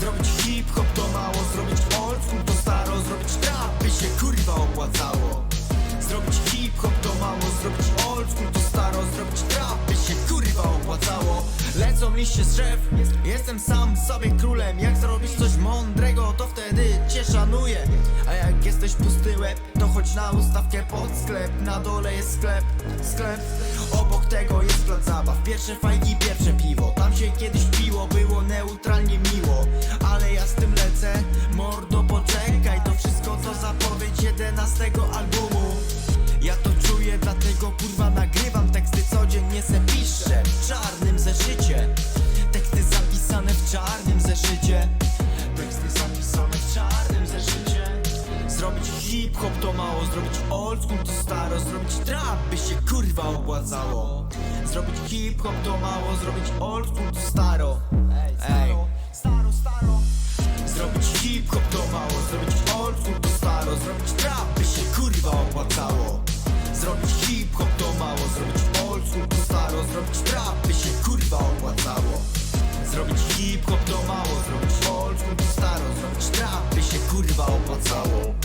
Zrobić hip-hop to mało, zrobić old school to staro Zrobić trap by się kurwa opłacało. Zrobić hip-hop to mało, zrobić old school to staro Zrobić trap by się kurwa opłacało. Lecą liście z drzew, jestem sam sobie królem. Jak zrobisz coś mądrego to wtedy cię szanuję. A jak jesteś pusty łeb, to chodź na ustawkę pod sklep. Na dole jest sklep, sklep. Obok tego jest plac zabaw. Pierwsze fajki, pierwsze piwo. Tam się 11 albumu. Ja to czuję, dlatego kurwa nagrywam teksty codziennie se piszę W czarnym zeszycie. Teksty zapisane w czarnym zeszycie. Teksty zapisane w czarnym zeszycie. Zrobić hip-hop to mało, zrobić old school to staro Zrobić trap by się kurwa opłacało. Zrobić hip-hop to mało, zrobić old school to staro. Ej, staro, staro. Zrobić hip-hop to mało, zrobić old school to staro Zrobić trap Zrobić hip-hop to mało, zrobić old to staro Zrobić trap by się kurwa opłacało. Zrobić hip-hop to mało, zrobić old to staro Zrobić trap by się kurwa opłacało